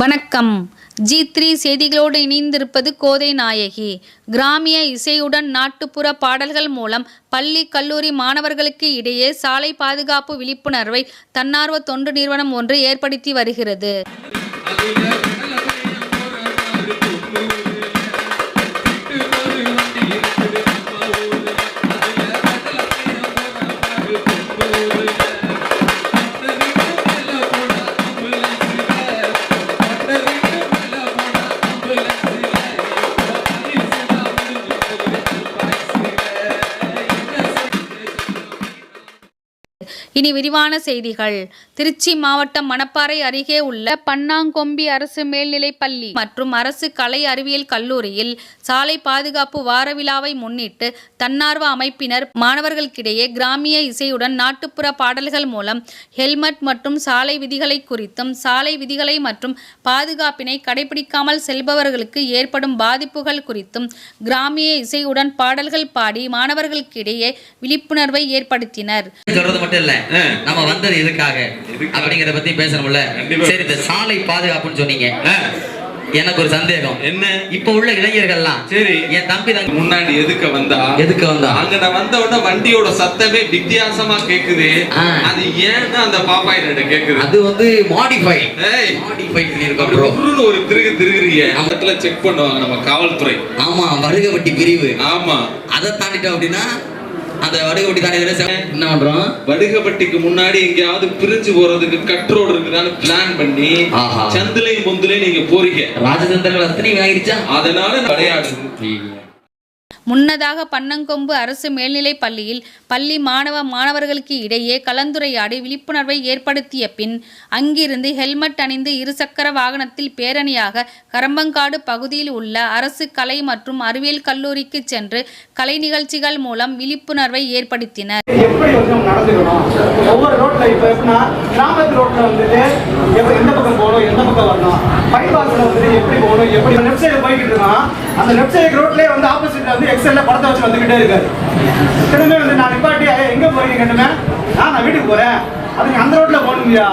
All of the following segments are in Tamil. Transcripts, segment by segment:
வணக்கம். ஜி த்ரீ செய்திகளோடு இணைந்திருப்பது கோதை நாயகி. கிராமிய இசையுடன் நாட்டுப்புற பாடல்கள் மூலம் பள்ளி கல்லூரி மாணவர்களுக்கு இடையே சாலை பாதுகாப்பு விழிப்புணர்வை தன்னார்வ தொண்டு நிறுவனம் ஒன்று ஏற்படுத்தி வருகிறது. இனி விரிவான செய்திகள். திருச்சி மாவட்டம் மணப்பாறை அருகே உள்ள பன்னாங்கொம்பி அரசு மேல்நிலைப் பள்ளி மற்றும் அரசு கலை அறிவியல் கல்லூரியில் சாலை பாதுகாப்பு வார விழாவை முன்னிட்டு தன்னார்வ அமைப்பினர் மாணவர்களுக்கிடையே கிராமிய இசையுடன் நாட்டுப்புற பாடல்கள் மூலம் ஹெல்மெட் மற்றும் சாலை விதிகளை குறித்தும் சாலை விதிகளை மற்றும் பாதுகாப்பினை கடைபிடிக்காமல் செல்பவர்களுக்கு ஏற்படும் பாதிப்புகள் குறித்தும் கிராமிய இசையுடன் பாடல்கள் பாடி மாணவர்களுக்கிடையே விழிப்புணர்வை ஏற்படுத்தினர். நம்ம வந்தது எதுக்காக? அப்படிங்கறத பத்தி பேசணும்ல. சரி இந்த சாலை பாதுகாப்புன்னு சொன்னீங்க. எனக்கு ஒரு சந்தேகம். என்ன? இப்ப உள்ள இளைஞர்கள்லாம் சரி. என் தம்பி தான் முன்னாடி எதுக்க வந்தா? எதுக்கு வந்தா? அங்க நான் வந்த உடனே வண்டியோட சத்தமே வித்தியாசமா கேக்குது. அது ஏன்னு அந்த பாப்பாய் கிட்ட கேக்குது? அது வந்து மாடிஃபை மாடிஃபை பண்ணிருக்கோம் ஒரு திருகு திருகுறிய அந்த செக் பண்ணுவாங்க நம்ம காவல்துறை. ஆமா வடுகவட்டி பிரிவு. ஆமா. அதை தாண்டிட்டோம் அப்படின்னா அந்த வடுகவட்டி தாண்டி என்ன பண்றோம்? வடுகப்பட்டிக்கு முன்னாடி எங்கேயாவது பிரிஞ்சு போறதுக்கு கட் ரோடு இருக்குதான்னு பிளான் பண்ணி. சந்திலையும் பொந்துலையும் நீங்க போறீங்க. ராஜதந்திரங்கள் அத்தனையும் ஆகிடுச்சா அதனால விளையாடுது முன்னதாக பன்னங்கொம்பு அரசு மேல்நிலைப் பள்ளியில் பள்ளி மாணவ மாணவர்களுக்கு இடையே கலந்துரையாடி விழிப்புணர்வை ஏற்படுத்திய பின் அங்கிருந்து ஹெல்மெட் அணிந்து இருசக்கர வாகனத்தில் பேரணியாக கரம்பங்காடு பகுதியில் உள்ள அரசு கலை மற்றும் அறிவியல் கல்லூரிக்கு சென்று கலை நிகழ்ச்சிகள் மூலம் விழிப்புணர்வை ஏற்படுத்தினர். ஒவ்வொரு ரோட்ல இப்ப எப்படின்னா கிராமத்து ரோட்ல வந்துட்டு எந்த பக்கம் போகணும் எந்த பக்கம் வரணும்? பைபாஸ்ல வந்து எப்படி போகணும் எப்படி லெஃப்ட் சைடு போய்கிட்டு இருக்கோம் அந்த லெஃப்ட் சைடு ரோட்லயே வந்து ஆப்போசிட்ல வந்து எக்ஸல்ல படத்தை வச்சு வந்துகிட்டே இருக்காரு திரும்ப வந்து நான் நிப்பாட்டி எங்க போறீங்க கண்டுமே ஆ நான் வீட்டுக்கு போறேன் அதுக்கு அந்த ரோட்ல போகணுங்கய்யா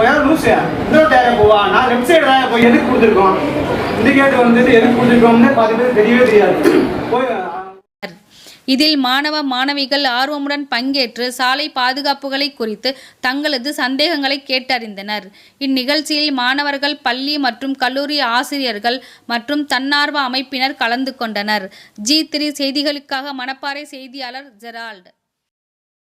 யாரும் லூசு இந்த ரோட் யாரா போவா நான் லெஃப்ட் சைடு தான் போய் எதுக்கு கொடுத்துருக்கோம் இந்த கேட்டு வந்துட்டு எதுக்கு கொடுத்துருக்கோம்னு பாதி பேர் தெரியவே தெரியாது போய் இதில் மாணவ மாணவிகள் ஆர்வமுடன் பங்கேற்று சாலை பாதுகாப்புகளை குறித்து தங்களது சந்தேகங்களை கேட்டறிந்தனர். இந்நிகழ்ச்சியில் மாணவர்கள் பள்ளி மற்றும் கல்லூரி ஆசிரியர்கள் மற்றும் தன்னார்வ அமைப்பினர் கலந்து கொண்டனர். ஜி த்ரீ செய்திகளுக்காக மணப்பாறை செய்தியாளர் ஜெரால்ட்